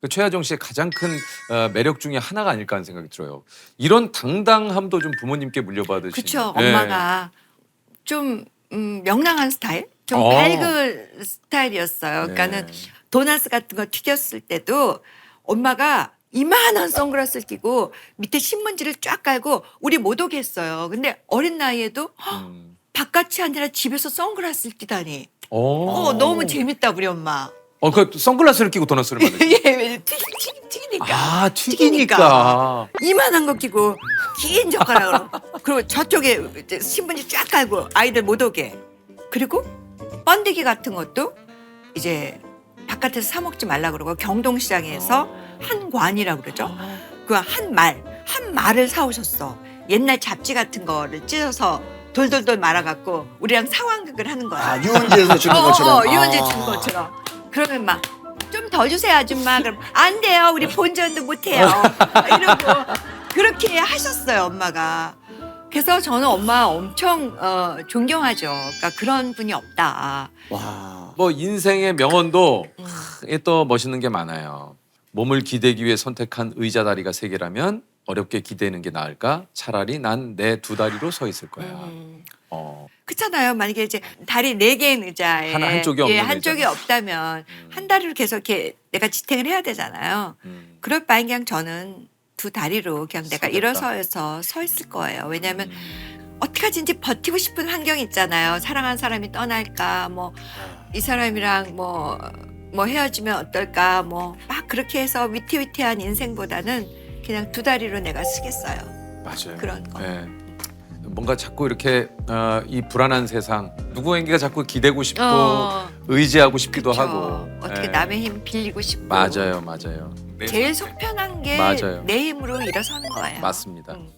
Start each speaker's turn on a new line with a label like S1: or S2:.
S1: 그 최하정 씨의 가장 큰 어, 매력 중에 하나가 아닐까 하는 생각이 들어요. 이런 당당함도 좀 부모님께 물려받으신.
S2: 그쵸.
S1: 예.
S2: 엄마가 좀 음, 명랑한 스타일, 좀
S1: 어.
S2: 밝은 스타일이었어요.
S1: 네.
S2: 그러니까는 도나스 같은 거 튀겼을 때도 엄마가 이만한 선글라스를 끼고 밑에 신문지를 쫙 깔고 우리 못 오게 했어요. 근데 어린 나이에도
S1: 음.
S2: 바깥이 아니라 집에서 선글라스를 끼다니.
S1: 어.
S2: 어, 너무 재밌다 우리 엄마.
S1: 어, 그 선글라스를 끼고 도넛을 만드세요.
S2: 예, 왜 튀, 튀, 튀기니까.
S1: 아, 튀기니까.
S2: 이만한 거 끼고 긴 젓가락으로 그리고 저쪽에 이제 신문지 쫙 깔고 아이들 못 오게 그리고 번데기 같은 것도 이제 바깥에서 사 먹지 말라 그러고 경동시장에서 한 관이라고 그러죠 그 한 말 한 말을 사 오셨어 옛날 잡지 같은 거를 찢어서 돌돌돌 말아갖고 우리랑 상황극을 하는 거야
S3: 아, 유원지에서 주는
S2: 어,
S3: 것처럼.
S2: 어,
S3: 아.
S2: 준 것처럼. 그러면 막 좀 더 주세요 아줌마. 그럼 안 돼요. 우리 본전도 못 해요. 이러고 그렇게 하셨어요 엄마가. 그래서 저는 엄마 엄청 어, 존경하죠. 그러니까 그런 분이 없다.
S3: 와.
S1: 뭐 인생의 명언도
S2: 음.
S1: 하, 또 멋있는 게 많아요. 몸을 기대기 위해 선택한 의자 다리가 세 개라면 어렵게 기대는 게 나을까? 차라리 난 내 두 다리로 서 있을 거야.
S2: 음.
S1: 어.
S2: 그렇잖아요. 만약에 이제 다리 네 개인 의자에
S1: 하나, 한쪽이 없는
S2: 예, 한쪽이
S1: 의자.
S2: 없다면
S1: 음.
S2: 한 다리로 계속 이렇게 내가 지탱을 해야 되잖아요.
S1: 음.
S2: 그럴 바엔 그냥 저는 두 다리로 그냥 내가. 일어서서 서 있을 거예요. 왜냐하면
S1: 음.
S2: 어떻게든지 이제 버티고 싶은 환경이 있잖아요. 사랑하는 사람이 떠날까, 뭐 이 사람이랑 뭐, 뭐 헤어지면 어떨까, 뭐 막 그렇게 해서 위태위태한 인생보다는 그냥 두 다리로 내가 쓰겠어요.
S1: 맞아요.
S2: 그런 거.
S1: 예. 뭔가 자꾸 이렇게 어, 이 불안한 세상 누구에게가 자꾸 기대고 싶고
S2: 어,
S1: 의지하고 싶기도
S2: 그쵸.
S1: 하고
S2: 어떻게
S1: 예.
S2: 남의 힘 빌리고 싶고.
S1: 맞아요, 맞아요. 네,
S2: 제일 속 편한 게
S1: 맞아요.
S2: 내 힘으로 일어서는 거예요.
S1: 맞습니다.
S2: 음.